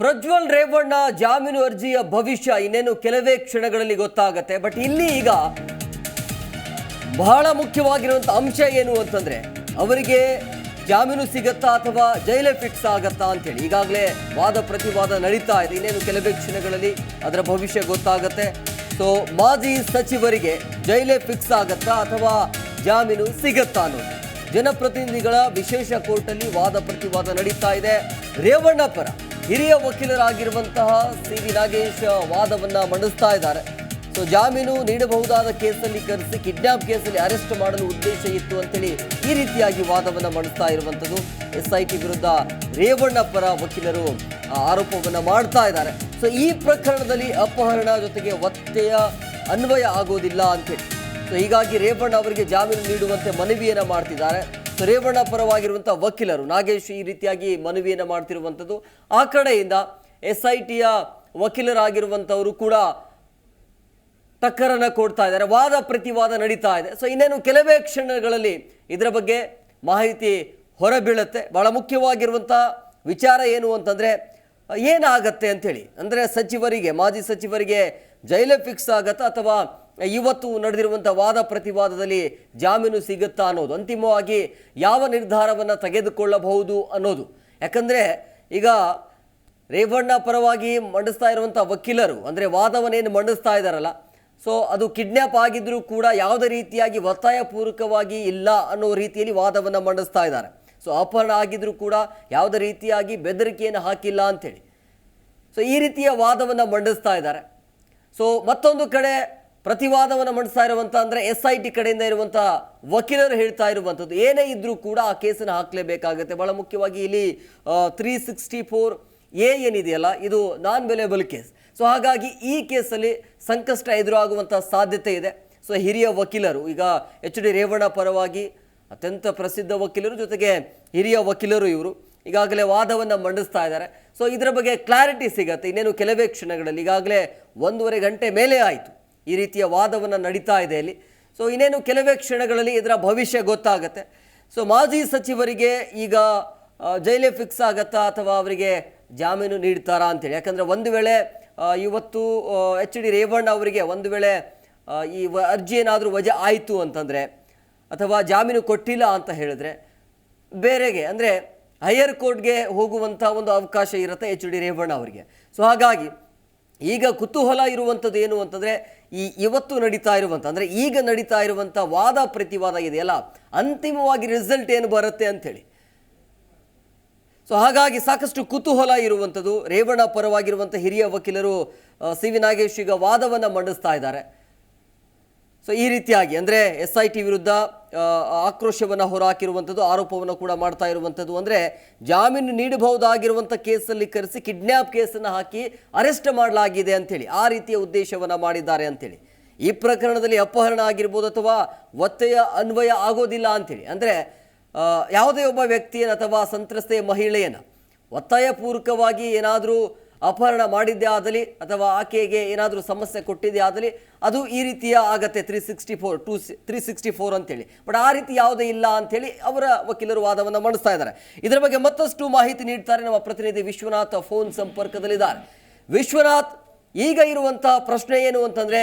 ಪ್ರಜ್ವಲ್ ರೇವಣ್ಣ ಜಾಮೀನು ಅರ್ಜಿಯ ಭವಿಷ್ಯ ಇನ್ನೇನು ಕೆಲವೇ ಕ್ಷಣಗಳಲ್ಲಿ ಗೊತ್ತಾಗತ್ತೆ ಬಟ್ ಇಲ್ಲಿ ಈಗ ಬಹಳ ಮುಖ್ಯವಾಗಿರುವಂಥ ಅಂಶ ಏನು ಅಂತಂದ್ರೆ ಅವರಿಗೆ ಜಾಮೀನು ಸಿಗತ್ತಾ ಅಥವಾ ಜೈಲೇ ಫಿಕ್ಸ್ ಆಗತ್ತಾ ಅಂತೇಳಿ ಈಗಾಗಲೇ ವಾದ ಪ್ರತಿವಾದ ನಡೀತಾ ಇದೆ, ಇನ್ನೇನು ಕೆಲವೇ ಕ್ಷಣಗಳಲ್ಲಿ ಅದರ ಭವಿಷ್ಯ ಗೊತ್ತಾಗತ್ತೆ. ಸೊ ಮಾಜಿ ಸಚಿವರಿಗೆ ಜೈಲೇ ಫಿಕ್ಸ್ ಆಗತ್ತಾ ಅಥವಾ ಜಾಮೀನು ಸಿಗತ್ತಾ ಅನ್ನೋದು. ಜನಪ್ರತಿನಿಧಿಗಳ ವಿಶೇಷ ಕೋರ್ಟಲ್ಲಿ ವಾದ ಪ್ರತಿವಾದ ನಡೀತಾ ಇದೆ. ರೇವಣ್ಣ ಪರ ಹಿರಿಯ ವಕೀಲರಾಗಿರುವಂತಹ ಸಿ ವಿ ನಾಗೇಶ್ ವಾದವನ್ನು ಮಂಡಿಸ್ತಾ ಇದ್ದಾರೆ. ಸೊ ಜಾಮೀನು ನೀಡಬಹುದಾದ ಕೇಸಲ್ಲಿ ಕರೆಸಿ, ಕಿಡ್ನಾಪ್ ಕೇಸಲ್ಲಿ ಅರೆಸ್ಟ್ ಮಾಡಲು ಉದ್ದೇಶ ಇತ್ತು ಅಂತೇಳಿ ಈ ರೀತಿಯಾಗಿ ವಾದವನ್ನು ಮಂಡಿಸ್ತಾ ಇರುವಂಥದ್ದು. ಎಸ್ ಐ ಟಿ ವಿರುದ್ಧ ರೇವಣ್ಣ ಪರ ವಕೀಲರು ಆರೋಪವನ್ನು ಮಾಡ್ತಾ ಇದ್ದಾರೆ. ಸೊ ಈ ಪ್ರಕರಣದಲ್ಲಿ ಅಪಹರಣ ಜೊತೆಗೆ ಒತ್ತೆಯ ಅನ್ವಯ ಆಗೋದಿಲ್ಲ ಅಂತೇಳಿ. ಸೊ ಹೀಗಾಗಿ ರೇವಣ್ಣ ಅವರಿಗೆ ಜಾಮೀನು ನೀಡುವಂತೆ ಮನವಿಯನ್ನು ಮಾಡ್ತಿದ್ದಾರೆ. ರೇವಣ್ಣ ಪರವಾಗಿರುವಂಥ ವಕೀಲರು. ನಾಗೇಶ್ ಈ ರೀತಿಯಾಗಿ ಮನವಿಯನ್ನು ಮಾಡ್ತಿರುವಂಥದ್ದು ಆ ಕಡೆಯಿಂದ ಎಸ್ ಐ ಟಿಯ ವಕೀಲರಾಗಿರುವಂಥವರು ಕೂಡ ಟಕ್ಕರನ್ನು ಕೊಡ್ತಾ ಇದ್ದಾರೆ. ವಾದ ಪ್ರತಿವಾದ ನಡೀತಾ ಇದೆ. ಸೊ ಇನ್ನೇನು ಕೆಲವೇ ಕ್ಷಣಗಳಲ್ಲಿ ಇದರ ಬಗ್ಗೆ ಮಾಹಿತಿ ಹೊರಬೀಳುತ್ತೆ. ಬಹಳ ಮುಖ್ಯವಾಗಿರುವಂಥ ವಿಚಾರ ಏನು ಅಂತಂದರೆ, ಏನಾಗತ್ತೆ ಅಂಥೇಳಿ ಅಂದರೆ ಸಚಿವರಿಗೆ, ಮಾಜಿ ಸಚಿವರಿಗೆ ಜೈಲೇ ಫಿಕ್ಸ್ ಆಗತ್ತಾ ಅಥವಾ ಇವತ್ತು ನಡೆದಿರುವಂಥ ವಾದ ಪ್ರತಿವಾದದಲ್ಲಿ ಜಾಮೀನು ಸಿಗುತ್ತಾ ಅನ್ನೋದು, ಅಂತಿಮವಾಗಿ ಯಾವ ನಿರ್ಧಾರವನ್ನು ತೆಗೆದುಕೊಳ್ಳಬಹುದು ಅನ್ನೋದು. ಯಾಕಂದರೆ ಈಗ ರೇವಣ್ಣ ಪರವಾಗಿ ಮಂಡಿಸ್ತಾ ಇರುವಂಥ ವಕೀಲರು, ಅಂದರೆ ವಾದವನ್ನೇನು ಮಂಡಿಸ್ತಾ ಇದ್ದಾರಲ್ಲ, ಸೊ ಅದು ಕಿಡ್ನ್ಯಾಪ್ ಆಗಿದ್ದರೂ ಕೂಡ ಯಾವುದೇ ರೀತಿಯಾಗಿ ಒತ್ತಾಯಪೂರ್ವಕವಾಗಿ ಇಲ್ಲ ಅನ್ನೋ ರೀತಿಯಲ್ಲಿ ವಾದವನ್ನು ಮಂಡಿಸ್ತಾ ಇದ್ದಾರೆ. ಸೊ ಅಪಹರಣ ಆಗಿದ್ದರೂ ಕೂಡ ಯಾವುದೇ ರೀತಿಯಾಗಿ ಬೆದರಿಕೆಯನ್ನು ಹಾಕಿಲ್ಲ ಅಂಥೇಳಿ. ಸೊ ಈ ರೀತಿಯ ವಾದವನ್ನು ಮಂಡಿಸ್ತಾ ಇದ್ದಾರೆ. ಸೊ ಮತ್ತೊಂದು ಕಡೆ ಪ್ರತಿವಾದವನ್ನು ಮಂಡಿಸ್ತಾ ಇರುವಂಥ ಅಂದರೆ ಎಸ್ ಐ ಟಿ ಕಡೆಯಿಂದ ಇರುವಂಥ ವಕೀಲರು ಹೇಳ್ತಾ ಇರುವಂಥದ್ದು. ಏನೇ ಇದ್ರೂ ಕೂಡ ಆ ಕೇಸನ್ನು ಹಾಕಲೇಬೇಕಾಗುತ್ತೆ. ಬಹಳ ಮುಖ್ಯವಾಗಿ ಇಲ್ಲಿ ತ್ರೀ ಸಿಕ್ಸ್ಟಿ ಫೋರ್ ಎ ಏನಿದೆಯಲ್ಲ, ಇದು ನಾನ್ ವೆಲೇಬಲ್ ಕೇಸ್ ಸೊ ಹಾಗಾಗಿ ಈ ಕೇಸಲ್ಲಿ ಸಂಕಷ್ಟ ಎದುರಾಗುವಂಥ ಸಾಧ್ಯತೆ ಇದೆ. ಸೊ ಹಿರಿಯ ವಕೀಲರು, ಈಗ ಎಚ್ ಡಿ ರೇವಣ್ಣ ಪರವಾಗಿ ಅತ್ಯಂತ ಪ್ರಸಿದ್ಧ ವಕೀಲರು, ಜೊತೆಗೆ ಹಿರಿಯ ವಕೀಲರು ಇವರು. ಈಗಾಗಲೇ ವಾದವನ್ನು ಮಂಡಿಸ್ತಾ ಇದ್ದಾರೆ. ಸೊ ಇದರ ಬಗ್ಗೆ ಕ್ಲಾರಿಟಿ ಸಿಗತ್ತೆ. ಇನ್ನೇನು ಕೆಲವೇ ಕ್ಷಣಗಳಲ್ಲಿ ಈಗಾಗಲೇ ಒಂದೂವರೆ ಗಂಟೆ ಮೇಲೆ ಆಯಿತು. ಈ ರೀತಿಯ ವಾದವನ್ನು ನಡೀತಾ ಇದೆ ಇಲ್ಲಿ ಸೊ ಇನ್ನೇನು ಕೆಲವೇ ಕ್ಷಣಗಳಲ್ಲಿ ಇದರ ಭವಿಷ್ಯ ಗೊತ್ತಾಗತ್ತೆ. ಸೊ ಮಾಜಿ ಸಚಿವರಿಗೆ ಈಗ ಜೈಲೇ ಫಿಕ್ಸ್ ಆಗತ್ತಾ ಅಥವಾ ಅವರಿಗೆ ಜಾಮೀನು ನೀಡ್ತಾರಾ ಅಂತೇಳಿ. ಯಾಕಂದರೆ ಒಂದು ವೇಳೆ ಇವತ್ತು ಎಚ್ ಡಿ ರೇವಣ್ಣ ಅವರಿಗೆ ಒಂದು ವೇಳೆ ಈ ವ ಅರ್ಜಿ ಏನಾದರೂ ವಜೆ ಆಯಿತು ಅಂತಂದರೆ, ಅಥವಾ ಜಾಮೀನು ಕೊಟ್ಟಿಲ್ಲ ಅಂತ ಹೇಳಿದ್ರೆ, ಬೇರೆಗೆ, ಅಂದರೆ ಹೈಯರ್ ಕೋರ್ಟ್ಗೆ ಹೋಗುವಂಥ ಒಂದು ಅವಕಾಶ ಇರುತ್ತೆ ಎಚ್ ಡಿ ರೇವಣ್ಣ ಅವರಿಗೆ. ಸೊ ಹಾಗಾಗಿ ಈಗ ಕುತೂಹಲ ಇರುವಂಥದ್ದು ಏನು ಅಂತಂದರೆ ಈ ಇವತ್ತು ನಡೀತಾ ಇರುವಂಥ ಅಂದರೆ ಈಗ ನಡೀತಾ ಇರುವಂಥ ವಾದ ಪ್ರತಿವಾದ ಇದೆಯಲ್ಲ, ಅಂತಿಮವಾಗಿ ರಿಸಲ್ಟ್ ಏನು ಬರುತ್ತೆ ಅಂಥೇಳಿ. ಸೊ ಹಾಗಾಗಿ ಸಾಕಷ್ಟು ಕುತೂಹಲ ಇರುವಂಥದ್ದು, ರೇವಣ್ಣ ಪರವಾಗಿರುವಂಥ ಹಿರಿಯ ವಕೀಲರು ಸಿ ವಿ ನಾಗೇಶ್ ಈಗ ವಾದವನ್ನು ಮಂಡಿಸ್ತಾ ಇದ್ದಾರೆ. ಸೊ ಈ ರೀತಿಯಾಗಿ, ಅಂದರೆ ಎಸ್ ಐ ಟಿ ವಿರುದ್ಧ ಆಕ್ರೋಶವನ್ನು ಹೊರಹಾಕಿರುವಂಥದ್ದು ಆರೋಪವನ್ನು ಕೂಡ ಮಾಡ್ತಾ ಇರುವಂಥದ್ದು ಅಂದರೆ ಜಾಮೀನು ನೀಡಬಹುದಾಗಿರುವಂಥ ಕೇಸಲ್ಲಿ ಕರೆಸಿ ಕಿಡ್ನ್ಯಾಪ್ ಕೇಸನ್ನು ಹಾಕಿ ಅರೆಸ್ಟ್ ಮಾಡಲಾಗಿದೆ ಅಂಥೇಳಿ, ಆ ರೀತಿಯ ಉದ್ದೇಶವನ್ನು ಮಾಡಿದ್ದಾರೆ ಅಂಥೇಳಿ. ಈ ಪ್ರಕರಣದಲ್ಲಿ ಅಪಹರಣ ಆಗಿರ್ಬೋದು ಅಥವಾ ಒತ್ತೆಯ ಅನ್ವಯ ಆಗೋದಿಲ್ಲ ಅಂಥೇಳಿ. ಅಂದರೆ ಯಾವುದೇ ಒಬ್ಬ ವ್ಯಕ್ತಿಯನ್ನು ಅಥವಾ ಸಂತ್ರಸ್ತೆಯ ಮಹಿಳೆಯನ್ನು ಒತ್ತಾಯಪೂರ್ವಕವಾಗಿ ಏನಾದರೂ ಅಪಹರಣ ಮಾಡಿದ್ದೇ ಆದಲಿ ಅಥವಾ ಆಕೆಗೆ ಏನಾದರೂ ಸಮಸ್ಯೆ ಕೊಟ್ಟಿದ್ದೇ ಆಗಲಿ ಅದು ಈ ರೀತಿಯ ಆಗತ್ತೆ three sixty four two three sixty four ಅಂತೇಳಿ. ಬಟ್ ಆ ರೀತಿ ಯಾವುದೇ ಇಲ್ಲ ಅಂತೇಳಿ ಅವರ ವಕೀಲರು ವಾದವನ್ನು ಮಂಡಿಸ್ತಾ ಇದ್ದಾರೆ. ಇದರ ಬಗ್ಗೆ ಮತ್ತಷ್ಟು ಮಾಹಿತಿ ನೀಡ್ತಾರೆ ನಮ್ಮ ಪ್ರತಿನಿಧಿ ವಿಶ್ವನಾಥ್ ಫೋನ್ ಸಂಪರ್ಕದಲ್ಲಿದ್ದಾರೆ. ವಿಶ್ವನಾಥ್, ಈಗ ಇರುವಂತಹ ಪ್ರಶ್ನೆ ಏನು ಅಂತಂದರೆ,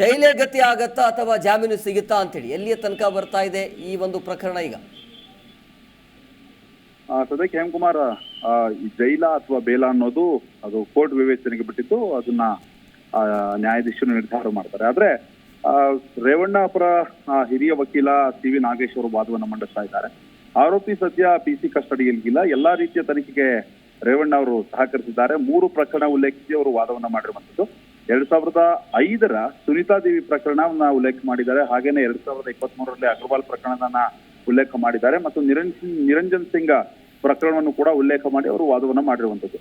ಜೈಲೇ ಗತಿ ಆಗತ್ತಾ ಅಥವಾ ಜಾಮೀನು ಸಿಗುತ್ತಾ ಅಂತೇಳಿ? ಎಲ್ಲಿಯ ತನಕ ಬರ್ತಾ ಇದೆ ಈ ಒಂದು ಪ್ರಕರಣ ಈಗ? ಸದ್ಯಕ್ಕೆ ಹೇಮಕುಮಾರ್ ಜೈಲ ಅಥವಾ ಬೇಲ ಅನ್ನೋದು ಅದು ಕೋರ್ಟ್ ವಿವೇಚನೆಗೆ ಬಿಟ್ಟಿದ್ದು, ಅದನ್ನ ನ್ಯಾಯಾಧೀಶರು ನಿರ್ಧಾರ ಮಾಡ್ತಾರೆ. ಆದ್ರೆ ರೇವಣ್ಣ ಪರ ಹಿರಿಯ ವಕೀಲ ಸಿ ವಿ ನಾಗೇಶ್ ಅವರು ವಾದವನ್ನು ಮಂಡಿಸ್ತಾ ಇದ್ದಾರೆ. ಆರೋಪಿ ಸದ್ಯ ಪಿ ಸಿ ಕಸ್ಟಡಿಯಲ್ಲಿಲ್ಲ. ಎಲ್ಲಾ ರೀತಿಯ ತನಿಖೆಗೆ ರೇವಣ್ಣ ಅವರು ಸಹಕರಿಸಿದ್ದಾರೆ. ಮೂರು ಪ್ರಕರಣ ಉಲ್ಲೇಖಿಸಿ ಅವರು ವಾದವನ್ನು ಮಾಡಿರುವಂತದ್ದು ಎರಡ್ ಸಾವಿರದ ಐದರ ಸುನೀತಾ ದೇವಿ ಪ್ರಕರಣವನ್ನ ಉಲ್ಲೇಖ ಮಾಡಿದ್ದಾರೆ. ಹಾಗೇನೆ ಎರಡ್ ಸಾವಿರದ ಇಪ್ಪತ್ತ್ ಮೂರರಲ್ಲಿ ಅಗರ್ವಾಲ್ ಪ್ರಕರಣವನ್ನ ಉಲ್ಲೇಖ ಮಾಡಿದ್ದಾರೆ. ಮತ್ತು ನಿರಂಜನ್ ನಿರಂಜನ್ ಸಿಂಗ್ ಪ್ರಕರಣವನ್ನು ಕೂಡ ಉಲ್ಲೇಖ ಮಾಡಿ ಅವರು ವಾದವನ್ನ ಮಾಡಿರುವಂತದ್ದು.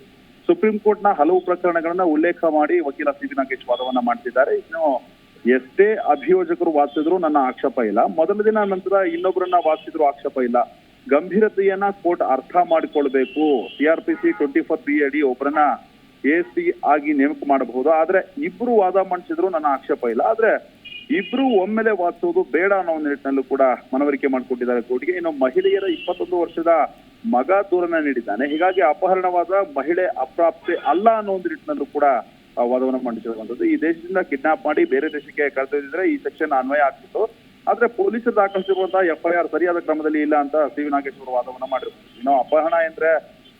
ಸುಪ್ರೀಂ ಕೋರ್ಟ್ನ ಹಲವು ಪ್ರಕರಣಗಳನ್ನ ಉಲ್ಲೇಖ ಮಾಡಿ ವಕೀಲ ಸಿ ಬಿ ನಾಗೇಶ್ ವಾದವನ್ನ ಮಾಡ್ತಿದ್ದಾರೆ. ಇನ್ನು ಎಷ್ಟೇ ಅಭಿಯೋಜಕರು ವಾದಿಸಿದ್ರು ನನ್ನ ಆಕ್ಷೇಪ ಇಲ್ಲ. ಮೊದಲ ದಿನ ನಂತರ ಇನ್ನೊಬ್ಬರನ್ನ ವಾದಿಸಿದ್ರು ಆಕ್ಷೇಪ ಇಲ್ಲ. ಗಂಭೀರತೆಯನ್ನ ಕೋರ್ಟ್ ಅರ್ಥ ಮಾಡಿಕೊಳ್ಬೇಕು. R P C twenty four B ಅಡಿ ಒಬ್ಬರನ್ನ ಎ ಸಿ ಆಗಿ ನೇಮಕ ಮಾಡಬಹುದು. ಆದ್ರೆ ಇಬ್ರು ವಾದ ಮಂಡಿಸಿದ್ರು ನನ್ನ ಆಕ್ಷೇಪ ಇಲ್ಲ. ಆದ್ರೆ ಇಬ್ರು ಒಮ್ಮೆಲೆ ವಾದಿಸೋದು ಬೇಡ ಅನ್ನೋ ಒಂದು ನಿಟ್ಟಿನಲ್ಲೂ ಕೂಡ ಮನವರಿಕೆ ಮಾಡಿಕೊಟ್ಟಿದ್ದಾರೆ ಕೋರ್ಟ್ಗೆ. ಇನ್ನು ಮಹಿಳೆಯರ ಇಪ್ಪತ್ತೊಂದು ವರ್ಷದ ಮಗ ದೂರನ್ನ ನೀಡಿದ್ದಾನೆ. ಹೀಗಾಗಿ ಅಪಹರಣವಾದ ಮಹಿಳೆ ಅಪ್ರಾಪ್ತೆ ಅಲ್ಲ ಅನ್ನೋ ಒಂದು ನಿಟ್ಟಿನಲ್ಲೂ ಕೂಡ ವಾದವನ್ನು ವಾದವನ್ನ ಮಂಡಿಸಿರುವಂತದ್ದು ಈ ದೇಶದಿಂದ ಕಿಡ್ನಾಪ್ ಮಾಡಿ ಬೇರೆ ದೇಶಕ್ಕೆ ಕರೆದೊಯ್ದಿದ್ರೆ ಈ ಸೆಕ್ಷನ್ ಅನ್ವಯ ಆಗ್ತಿತ್ತು. ಆದ್ರೆ ಪೊಲೀಸರು ದಾಖಲಿಸಿರುವಂತಹ ಎಫ್ಐಆರ್ ಸರಿಯಾದ ಕ್ರಮದಲ್ಲಿ ಇಲ್ಲ ಅಂತ ಸಿ. ವಿ. ನಾಗೇಶ್ವರ ವಾದವನ್ನ ಮಾಡಿರ್ತಾರೆ ಇನ್ನು ಅಪಹರಣ ಅಂದ್ರೆ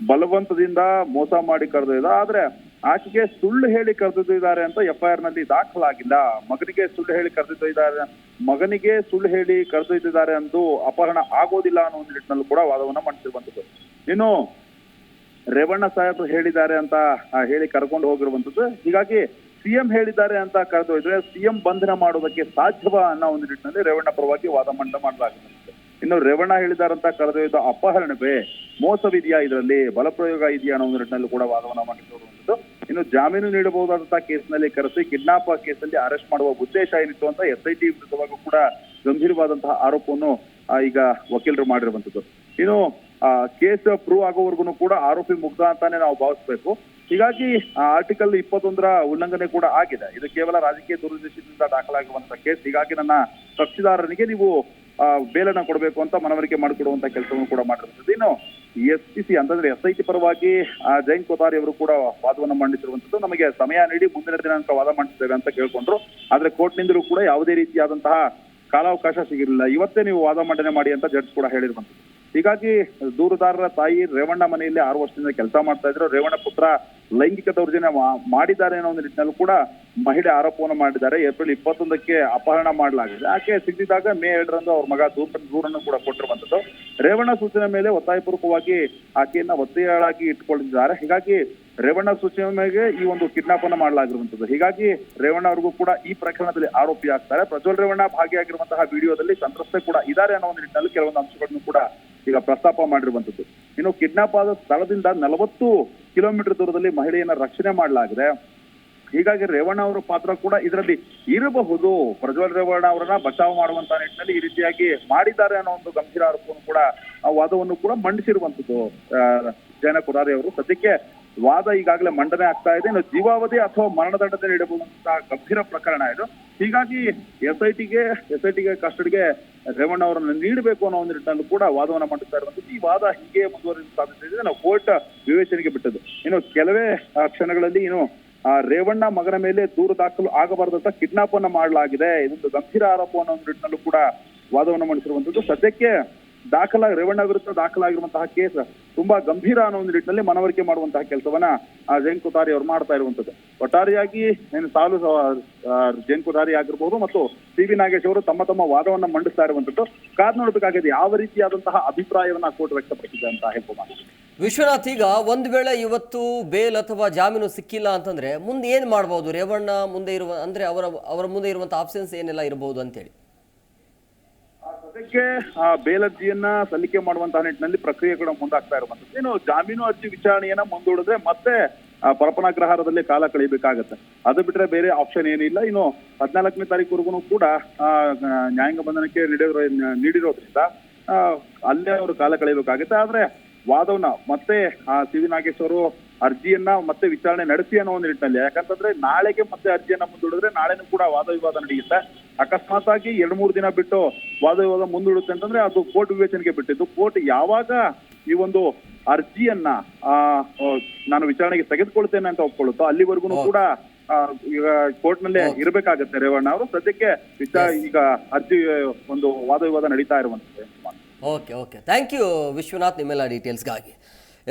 ಬಲವಂತದಿಂದ ಮೋಸ ಮಾಡಿ ಕರೆದೊಯ್ದ. ಆದ್ರೆ ಆಕೆಗೆ ಸುಳ್ಳು ಹೇಳಿ ಕರೆದಿದ್ದಾರೆ ಅಂತ ಎಫ್ಐಆರ್ನಲ್ಲಿ ದಾಖಲಾಗಿಲ್ಲ. ಮಗನಿಗೆ ಸುಳ್ಳು ಹೇಳಿ ಕರೆದಿದ್ದಾರೆ. ಮಗನಿಗೆ ಸುಳ್ಳು ಹೇಳಿ ಕರೆದೊಯ್ದಿದ್ದಾರೆ ಎಂದು ಅಪಹರಣ ಆಗೋದಿಲ್ಲ ಅನ್ನೋ ಒಂದು ನಿಟ್ಟಿನಲ್ಲೂ ಕೂಡ ವಾದವನ್ನ ಮಂಡಿಸಿರುವಂತದ್ದು ಇನ್ನು ರೇವಣ್ಣ ಸಾಹೇಬ್ ಹೇಳಿದ್ದಾರೆ ಅಂತ ಹೇಳಿ ಕರ್ಕೊಂಡು ಹೋಗಿರುವಂತದ್ದು ಹೀಗಾಗಿ ಸಿಎಂ ಹೇಳಿದ್ದಾರೆ ಅಂತ ಕರೆದೊಯ್ದ್ರೆ ಸಿಎಂ ಬಂಧನ ಮಾಡೋದಕ್ಕೆ ಸಾಧ್ಯವಾ ಅನ್ನೋ ಒಂದು ನಿಟ್ಟಿನಲ್ಲಿ ರೇವಣ್ಣ ಪರವಾಗಿ ವಾದ ಮಂಡ ಮಾಡಲಾಗಿದೆ ಇನ್ನು ರೇವಣ್ಣ ಹೇಳಿದಾರಂತ ಕರೆದೊಯ್ದ ಅಪಹರಣವೇ ಮೋಸವಿದೆಯಾ ಇದರಲ್ಲಿ? ಬಲಪ್ರಯೋಗ ಇದೆಯಾ ಅನ್ನೋ ಒಂದು ನಿಟ್ಟಿನಲ್ಲಿ ಕೂಡ ವಾದವನ್ನ ಮಾಡಿರುವಂತದ್ದು ಇನ್ನು ಜಾಮೀನು ನೀಡಬಹುದಾದಂತಹ ಕೇಸ್ನಲ್ಲಿ ಕರೆಸಿ ಕಿಡ್ನಾಪ್ ಕೇಸಲ್ಲಿ ಅರೆಸ್ಟ್ ಮಾಡುವ ಉದ್ದೇಶ ಏನಿತ್ತು ಅಂತ ಎಸ್ ಐ ಟಿ ವಿರುದ್ಧವಾಗೂ ಕೂಡ ಗಂಭೀರವಾದಂತಹ ಆರೋಪವನ್ನು ಈಗ ವಕೀಲರು ಮಾಡಿರುವಂತದ್ದು. ಇನ್ನು ಕೇಸ್ ಪ್ರೂವ್ ಆಗೋವರೆಗೂ ಕೂಡ ಆರೋಪಿ ಮುಗ್ಧ ಅಂತಾನೆ ನಾವು ಭಾವಿಸ್ಬೇಕು. ಹೀಗಾಗಿ ಆರ್ಟಿಕಲ್ ಇಪ್ಪತ್ತೊಂದರ ಉಲ್ಲಂಘನೆ ಕೂಡ ಆಗಿದೆ. ಇದು ಕೇವಲ ರಾಜಕೀಯ ದುರುದ್ದೇಶದಿಂದ ದಾಖಲಾಗುವಂತಹ ಕೇಸ್. ಹೀಗಾಗಿ ನನ್ನ ಕಕ್ಷಿದಾರನಿಗೆ ನೀವು ಬೇಲನ್ನ ಕೊಡಬೇಕು ಅಂತ ಮನವರಿಕೆ ಮಾಡಿಕೊಡುವಂತ ಕೆಲಸವನ್ನು ಕೂಡ ಮಾಡಿರುವಂತದ್ದು. ಇನ್ನು ಎಸ್ ಪಿ ಸಿ ಅಂತಂದ್ರೆ ಎಸ್ ಐ ಟಿ ಪರವಾಗಿ ಜೈನ್ ಕೋತಾರಿ ಅವರು ಕೂಡ ವಾದವನ್ನು ಮಂಡಿಸಿರುವಂತದ್ದು ನಮಗೆ ಸಮಯ ನೀಡಿ ಮುಂದಿನ ದಿನಾಂಕ ವಾದ ಮಂಡಿಸ್ತೇವೆ ಅಂತ ಕೇಳ್ಕೊಂಡ್ರು. ಆದ್ರೆ ಕೋರ್ಟ್ನಿಂದಲೂ ಕೂಡ ಯಾವುದೇ ರೀತಿಯಾದಂತಹ ಕಾಲಾವಕಾಶ ಸಿಗಿರಲಿಲ್ಲ ಇವತ್ತೇ ನೀವು ವಾದ ಮಂಡನೆ ಮಾಡಿ ಅಂತ ಜಡ್ಜ್ ಕೂಡ ಹೇಳಿರುವಂತದ್ದು ಹೀಗಾಗಿ ದೂರುದಾರರ ತಾಯಿ ರೇವಣ್ಣ ಮನೆಯಲ್ಲಿ ಆರು ವರ್ಷದಿಂದ ಕೆಲಸ ಮಾಡ್ತಾ ಇದ್ರು. ರೇವಣ್ಣ ಪುತ್ರ ಲೈಂಗಿಕ ದೌರ್ಜನ್ಯ ಮಾಡಿದ್ದಾರೆ ಅನ್ನೋ ಒಂದು ನಿಟ್ಟಿನಲ್ಲೂ ಕೂಡ ಮಹಿಳೆ ಆರೋಪವನ್ನು ಮಾಡಿದ್ದಾರೆ. ಏಪ್ರಿಲ್ ಇಪ್ಪತ್ತೊಂದಕ್ಕೆ ಅಪಹರಣ ಮಾಡಲಾಗಿದೆ. ಆಕೆ ಸಿಕ್ಕಿದಾಗ ಮೇ ಎರಡರಂದು ಅವ್ರ ಮಗ ದೂರ ದೂರನ್ನು ಕೂಡ ಕೊಟ್ಟಿರುವಂತದ್ದು ರೇವಣ್ಣ ಸೂಚನೆ ಮೇಲೆ ಒತ್ತಾಯಪೂರ್ವಕವಾಗಿ ಆಕೆಯನ್ನ ಒತ್ತೆಯಾಳಾಗಿ ಇಟ್ಕೊಂಡಿದ್ದಾರೆ ಹೀಗಾಗಿ ರೇವಣ್ಣ ಸೂಚನೆ ಮೇಲೆ ಈ ಒಂದು ಕಿಡ್ನಾಪ್ ಅನ್ನ ಮಾಡಲಾಗಿರುವಂತದ್ದು ಹೀಗಾಗಿ ರೇವಣ್ಣ ಅವ್ರಿಗೂ ಕೂಡ ಈ ಪ್ರಕರಣದಲ್ಲಿ ಆರೋಪಿ ಆಗ್ತಾರೆ ಪ್ರಜ್ವಲ್ ರೇವಣ್ಣ ಭಾಗಿಯಾಗಿರುವಂತಹ ವಿಡಿಯೋದಲ್ಲಿ ಸಂತ್ರಸ್ತೆ ಕೂಡ ಇದ್ದಾರೆ ಅನ್ನೋ ಒಂದು ನಿಟ್ಟಿನಲ್ಲಿ ಕೆಲವೊಂದು ಅಂಶಗಳನ್ನು ಕೂಡ ಈಗ ಪ್ರಸ್ತಾಪ ಮಾಡಿರುವಂತದ್ದು ಇನ್ನು ಕಿಡ್ನಾಪ್ ಆದ ಸ್ಥಳದಿಂದ ನಲವತ್ತು ಕಿಲೋಮೀಟರ್ ದೂರದಲ್ಲಿ ಮಹಿಳೆಯನ್ನ ರಕ್ಷಣೆ ಮಾಡಲಾಗಿದೆ. ಹೀಗಾಗಿ ರೇವಣ್ಣ ಅವರ ಪಾತ್ರ ಕೂಡ ಇದರಲ್ಲಿ ಇರಬಹುದು. ಪ್ರಜ್ವಲ್ ರೇವಣ್ಣ ಅವರನ್ನ ಬಚಾವ್ ಮಾಡುವಂತ ನಿಟ್ಟಿನಲ್ಲಿ ಈ ರೀತಿಯಾಗಿ ಮಾಡಿದ್ದಾರೆ ಅನ್ನೋ ಒಂದು ಗಂಭೀರ ಆರೋಪವನ್ನು ಕೂಡ, ಆ ವಾದವನ್ನು ಕೂಡ ಮಂಡಿಸಿರುವಂತದ್ದು ಜಯನ ಕುರಾರಿ ಅವರು. ಸದ್ಯಕ್ಕೆ ವಾದ ಈಗಾಗಲೇ ಮಂಡನೆ ಆಗ್ತಾ ಇದೆ. ಇನ್ನು ಜೀವಾವಧಿ ಅಥವಾ ಮರಣದಂಡನೆ ನೀಡಬಹುದಂತಹ ಗಂಭೀರ ಪ್ರಕರಣ ಇದು. ಹೀಗಾಗಿ ಎಸ್ ಐ ಟಿಗೆ ಎಸ್ ಕಸ್ಟಡಿಗೆ ರೇವಣ್ಣ ಅವರನ್ನು ನೀಡಬೇಕು ಅನ್ನೋ ಒಂದು ನಿಟ್ಟಿನಲ್ಲೂ ಕೂಡ ವಾದವನ್ನ ಮಾಡುತ್ತಾ ಇರುವಂತದ್ದು ಈ ವಾದ ಹೀಗೆ ಮುಂದುವರಿದ ಸಾಧ್ಯತೆ ನಾವು ಕೋರ್ಟ್ ವಿವೇಚನೆಗೆ ಬಿಟ್ಟದ್ದು. ಇನ್ನು ಕೆಲವೇ ಕ್ಷಣಗಳಲ್ಲಿ ಏನು ಆ, ರೇವಣ್ಣ ಮಗನ ಮೇಲೆ ದೂರು ದಾಖಲು ಆಗಬಾರದಂತ ಕಿಡ್ನಾಪ್ ಅನ್ನ ಮಾಡಲಾಗಿದೆ. ಇದೊಂದು ಗಂಭೀರ ಆರೋಪ ಅನ್ನೋ ಒಂದು ನಿಟ್ಟಿನಲ್ಲೂ ಕೂಡ ವಾದವನ್ನು ಮಂಡಿಸಿರುವಂತದ್ದು ಸದ್ಯಕ್ಕೆ ದಾಖಲಾಗಿ ರೇವಣ್ಣ ವಿರುದ್ಧ ದಾಖಲಾಗಿರುವಂತಹ ಕೇಸ್ ತುಂಬಾ ಗಂಭೀರ ಅನ್ನೋ ಒಂದು ನಿಟ್ಟಿನಲ್ಲಿ ಮನವರಿಕೆ ಮಾಡುವಂತಹ ಕೆಲಸವನ್ನ ಆ, ಜೈನ್ ಕುತಾರಿ ಅವರು ಮಾಡ್ತಾ ಇರುವಂತದ್ದು ಒಟ್ಟಾರೆಯಾಗಿ ಸಾಲು ಜೈನ್ ಕುತಾರಿ ಆಗಿರ್ಬೋದು ಮತ್ತು ಸಿ ವಿ ನಾಗೇಶ್ ಅವರು ತಮ್ಮ ತಮ್ಮ ವಾದವನ್ನ ಮಂಡಿಸ್ತಾ ಇರುವಂತದ್ದು ಕಾರ್ ನೋಡಬೇಕಾಗಿದೆ ಯಾವ ರೀತಿಯಾದಂತಹ ಅಭಿಪ್ರಾಯವನ್ನ ಕೋರ್ಟ್ ವ್ಯಕ್ತಪಡಿಸಿದೆ ಅಂತ ಹೇಳ್ಬೋದು? ವಿಶ್ವನಾಥ್ ಈಗ ಒಂದ್ ವೇಳೆ ಇವತ್ತು ಬೇಲ್ ಅಥವಾ ಜಾಮೀನು ಸಿಕ್ಕಿಲ್ಲ ಅಂತಂದ್ರೆ ಮುಂದೆ ಏನ್ ಮಾಡಬಹುದು ರೇವಣ್ಣ ಮುಂದೆ ಇರುವ ಅಂದ್ರೆ ಅವರ ಅವರ ಮುಂದೆ ಇರುವಂತಹ ಆಪ್ಷನ್ಸ್ ಏನೆಲ್ಲ ಇರಬಹುದು ಅಂತೇಳಿ? ಸದ್ಯಕ್ಕೆ ಆ ಬೇಲ್ ಅರ್ಜಿಯನ್ನ ಸಲ್ಲಿಕೆ ಮಾಡುವಂತಹ ನಿಟ್ಟಿನಲ್ಲಿ ಪ್ರಕ್ರಿಯೆ ಕೂಡ ಮುಂದಾಗ್ತಾ ಇರುವಂತದ್ದು ಏನು, ಜಾಮೀನು ಅರ್ಜಿ ವಿಚಾರಣೆಯನ್ನ ಮುಂದೂಡಿದ್ರೆ ಮತ್ತೆ ಪರಪನಾಗ್ರಹಾರದಲ್ಲಿ ಕಾಲ ಕಳಿಬೇಕಾಗತ್ತೆ ಅದು ಬಿಟ್ರೆ ಬೇರೆ ಆಪ್ಷನ್ ಏನಿಲ್ಲ. ಇನ್ನು ಹದಿನಾಲ್ಕನೇ ತಾರೀಕುವರೆಗೂ ಕೂಡ ನ್ಯಾಯಾಂಗ ಬಂಧನಕ್ಕೆ ನೀಡಿರೋ, ನೀಡಿರೋದ್ರಿಂದ ಅಲ್ಲೇ ಅವರು ಕಾಲ ಕಳೆಯಬೇಕಾಗುತ್ತೆ. ಆದ್ರೆ ವಾದವನ್ನ ಮತ್ತೆ, ಆ, ಸಿ. ವಿ. ನಾಗೇಶ್ ಅವರು ಅರ್ಜಿಯನ್ನ ಮತ್ತೆ ವಿಚಾರಣೆ ನಡೆಸಿ ಅನ್ನೋ ಒಂದು ನಿಟ್ಟಿನಲ್ಲಿ. ಯಾಕಂತಂದ್ರೆ ನಾಳೆಗೆ ಮತ್ತೆ ಅರ್ಜಿಯನ್ನ ಮುಂದೂಡಿದ್ರೆ ನಾಳೆನೂ ಕೂಡ ವಾದ ವಿವಾದ ನಡೆಯುತ್ತೆ. ಅಕಸ್ಮಾತ್ ಆಗಿ ಎರಡ್ ಮೂರು ದಿನ ಬಿಟ್ಟು ವಾದ ವಿವಾದ ಮುಂದೂಡುತ್ತೆ ಅಂತಂದ್ರೆ ಅದು ಕೋರ್ಟ್ ವಿವೇಚನೆಗೆ ಬಿಟ್ಟಿದ್ದು. ಕೋರ್ಟ್ ಯಾವಾಗ ಈ ಒಂದು ಅರ್ಜಿಯನ್ನ ಆ ನಾನು ವಿಚಾರಣೆಗೆ ತೆಗೆದುಕೊಳ್ತೇನೆ ಅಂತ ಒಪ್ಕೊಳ್ಳುತ್ತೋ ಅಲ್ಲಿವರೆಗೂ ಕೂಡ ಈಗ ಕೋರ್ಟ್ ನಲ್ಲೇ ಇರಬೇಕಾಗತ್ತೆ ರೇವಣ್ಣ ಅವರು. ಸದ್ಯಕ್ಕೆ ವಿಚಾರ ಈಗ ಅರ್ಜಿ ಒಂದು ವಾದ ವಿವಾದ ನಡೀತಾ ಇರುವಂತದ್ದು. Okay okay thank you Vishwanath ನಿಮ್ಮೆಲ್ಲ ಡೀಟೇಲ್ಸ್ಗಾಗಿ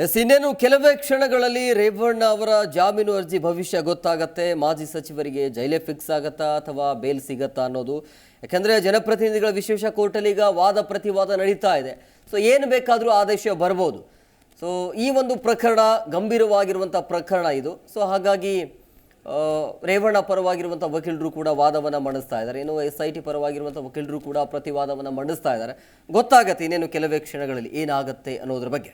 ಎಸ್, ಇನ್ನೇನು ಕೆಲವೇ ಕ್ಷಣಗಳಲ್ಲಿ ರೇವಣ್ಣ ಅವರ ಜಾಮೀನು ಅರ್ಜಿ ಭವಿಷ್ಯ ಗೊತ್ತಾಗತ್ತೆ, ಮಾಜಿ ಸಚಿವರಿಗೆ ಜೈಲೇ ಫಿಕ್ಸ್ ಆಗತ್ತಾ ಅಥವಾ ಬೇಲ್ ಸಿಗತ್ತಾ ಅನ್ನೋದು? ಯಾಕಂದರೆ ಜನಪ್ರತಿನಿಧಿಗಳ ವಿಶೇಷ ಕೋರ್ಟಲ್ಲಿ ಈಗ ವಾದ ಪ್ರತಿವಾದ ನಡೀತಾ ಇದೆ. ಸೊ ಏನು ಬೇಕಾದರೂ ಆದೇಶ ಬರ್ಬೋದು. ಸೊ ಈ ಒಂದು ಪ್ರಕರಣ ಗಂಭೀರವಾಗಿರುವಂಥ ಪ್ರಕರಣ ಇದು. ಸೊ ಹಾಗಾಗಿ ರೇವಣ್ಣ ಪರವಾಗಿರುವಂಥ ವಕೀಲರು ಕೂಡ ವಾದವನ್ನು ಮಂಡಿಸ್ತಾ ಇದ್ದಾರೆ. ಇನ್ನು ಎಸ್ ಐ ಟಿ ಪರವಾಗಿರುವಂಥ ವಕೀಲರು ಕೂಡ ಪ್ರತಿವಾದವನ್ನು ಮಂಡಿಸ್ತಾ ಇದ್ದಾರೆ. ಗೊತ್ತಾಗತ್ತೆ ಇನ್ನೇನು ಕೆಲವೇ ಕ್ಷಣಗಳಲ್ಲಿ ಏನಾಗುತ್ತೆ ಅನ್ನೋದ್ರ ಬಗ್ಗೆ.